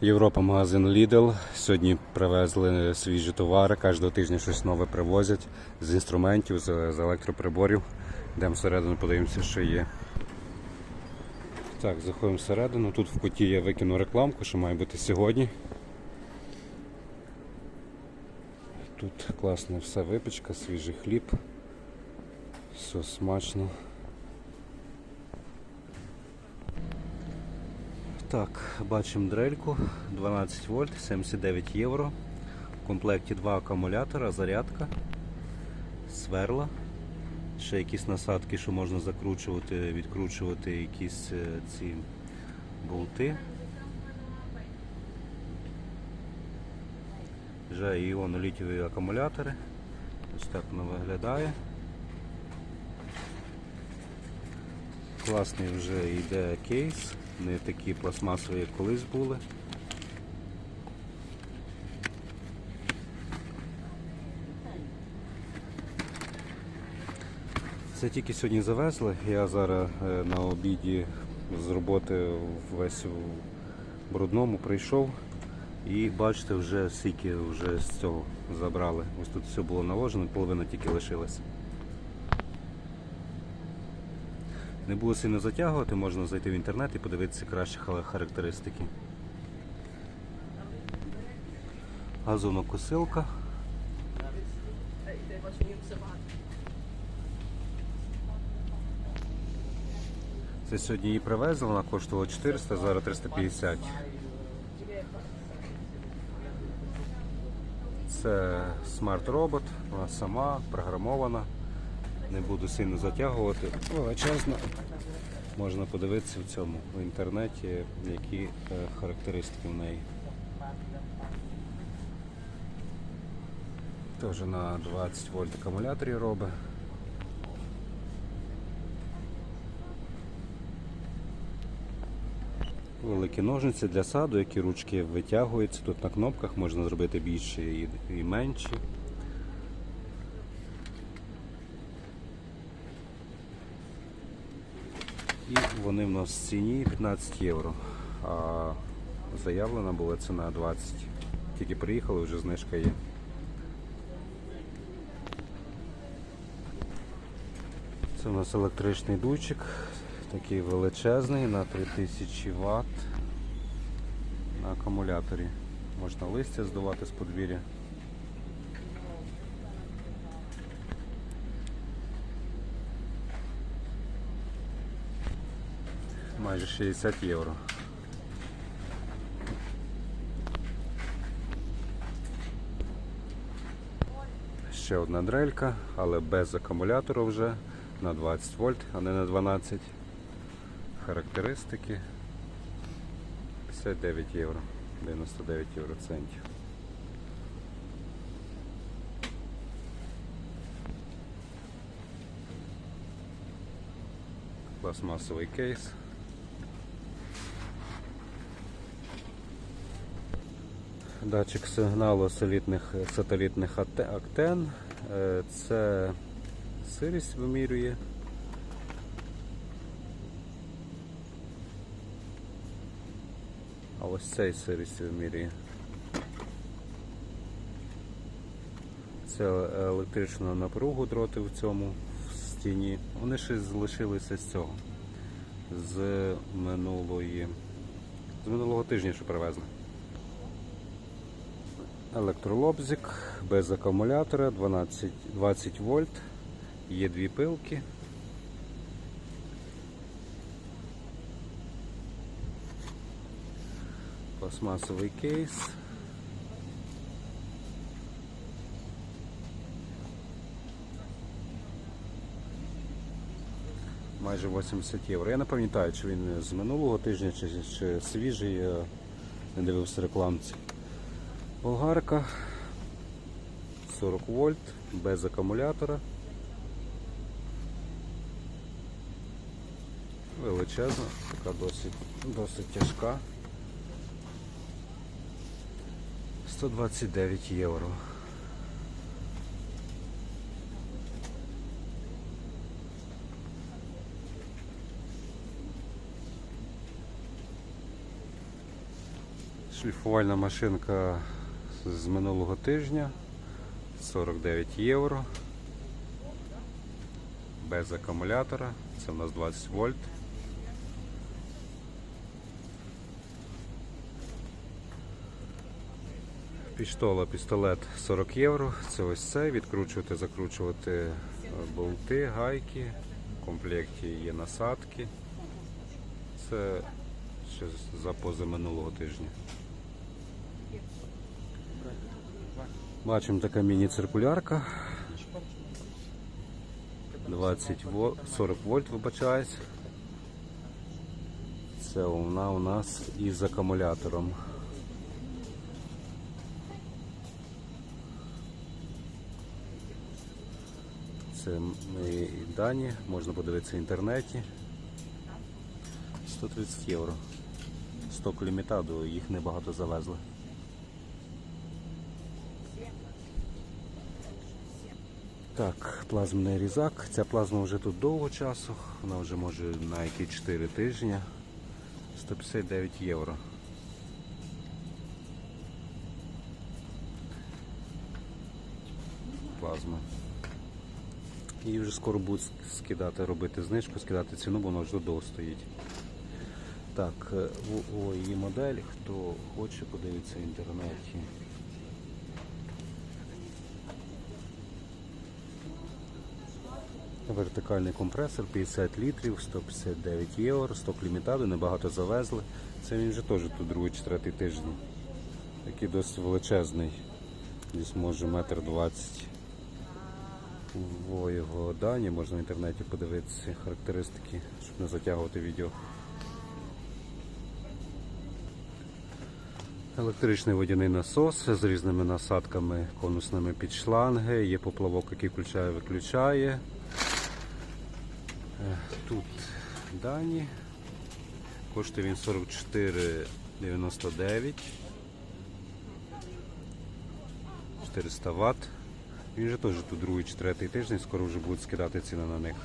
Європа, магазин Lidl. Сьогодні привезли свіжі товари. Кожного тижня щось нове привозять з інструментів, з, електроприборів. Йдемо всередину, подивимося, що є. Так, заходимо всередину. Тут в куті я викину рекламку, що має бути сьогодні. Тут класна все випічка, свіжий хліб. Все смачно. Так, бачимо дрельку 12 вольт, 79 євро. В комплекті два акумулятора, зарядка, сверла, ще якісь насадки, що можна закручувати, відкручувати якісь е, ці болти. Вже іонолітіві акумулятори. Ось так воно виглядає. Класний вже йде кейс, не такі пластмасові, як колись були. Це тільки сьогодні завезли. Я зараз е, на обіді з роботи весь у брудному прийшов і бачите, вже скільки вже з цього забрали. Ось тут все було наложено, половина тільки лишилася. Не було сильно затягувати, можна зайти в інтернет і подивитися кращі характеристики. Газонокосилка. Це сьогодні її привезли, вона коштувала 400, зараз 350. Це смарт-робот, вона сама програмована. Не буду сильно затягувати. Величезна. Можна подивитися в цьому в інтернеті, які е, характеристики в неї. Теж на 20 вольт акумуляторі робить. Великі ножниці для саду, які ручки витягуються. Тут на кнопках можна зробити більше і, і менші. І вони в нас в ціні 15 євро. А заявлена була ціна 20. Тільки приїхали, вже знижка є. Це у нас електричний дуйчик, такий величезний на 3000 Вт на акумуляторі. Можна листя здувати з подвір'я. Майже 60 євро. Ще одна дрелька, але без акумулятора вже на 20 вольт, а не на 12. Характеристики 59 євро, 99 євро центів. Пластмасовий кейс. Датчик сигналу сателітних, сателітних ате- Е, Це сирість вимірює. А ось цей сирість вимірює. Це електричну напругу дроти в цьому в стіні. Вони ще залишилися з цього. З минулої. З минулого тижня, що привезли. Електролобзик без акумулятора 12, 20 вольт. Є дві пилки. Пластмасовий кейс. Майже 80 євро. Я не пам'ятаю, чи він з минулого тижня, чи, чи свіжий, я не дивився рекламці. Болгарка 40 вольт, без акумулятора. Величезна, така досить, досить тяжка. 129 євро. Шліфувальна машинка з минулого тижня 49 євро. Без акумулятора. Це в нас 20 вольт. Піштола, пістолет 40 євро. Це ось це. Відкручувати, закручувати е, болти, гайки. В комплекті є насадки. Це ще за позаминулого тижня. Бачимо така міні-циркулярка. 20 вол- 40 вольт вибачаюсь. Це вона у нас із акумулятором. Це мої дані, можна подивитися в інтернеті. 130 євро. Сток лімітаду, їх небагато завезли. Так, плазменний різак. Ця плазма вже тут довго часу, вона вже може на які 4 тижні. 159 євро. Плазма. І вже скоро будуть скидати, робити знижку, скидати ціну, бо вона вже довго стоїть. Так, е, о, о, її модель, хто хоче, подивиться в інтернеті. Вертикальний компресор 50 літрів, 159 євро, сток лімітаду, небагато завезли. Це він вже теж тут другий четвертий тиждень. Такий досить величезний. Десь може метр двадцять. Во його дані, можна в інтернеті подивитися характеристики, щоб не затягувати відео. Електричний водяний насос з різними насадками конусними під шланги. Є поплавок, який включає-виключає. Тут дані. Коштує він 44,99. 400 Вт. Він же теж тут другий чи третій тиждень, скоро вже будуть скидати ціни на них.